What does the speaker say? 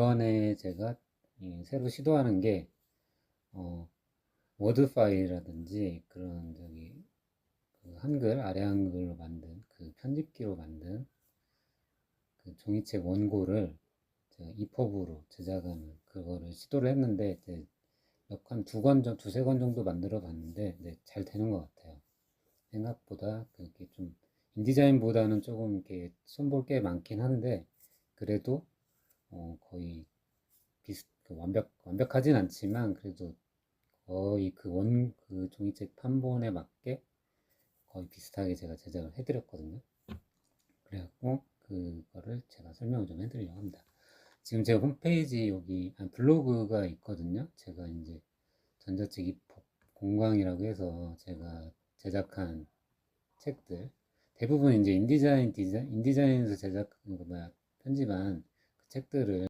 이번에 제가 이 새로 시도하는 게 어, 워드 파일이라든지 그런 저기 그 한글 아래 한글로 만든 그 편집기로 만든 그 종이책 원고를 제가 이퍼브로 제작하는 그거를 시도를 했는데 이제 몇권두 권, 정- 두세 권 정도 만들어 봤는데 네, 잘 되는 것 같아요. 생각보다 그렇게 좀 인디자인보다는 조금 이렇게 손볼 게 많긴 한데 그래도 어, 거의 비슷 그 완벽 완벽하진 않지만 그래도 거의 그 원 그 종이책 판본에 맞게 거의 비슷하게 제가 제작을 해드렸거든요. 그래갖고 그거를 제가 설명을 좀 해드리려고 합니다. 지금 제 홈페이지 여기 아, 블로그가 있거든요. 제가 이제 전자책 입법 공강이라고 해서 제가 제작한 책들 대부분 이제 인디자인 디자 인디자인에서 제작 그 뭐야 편집한 그 책들을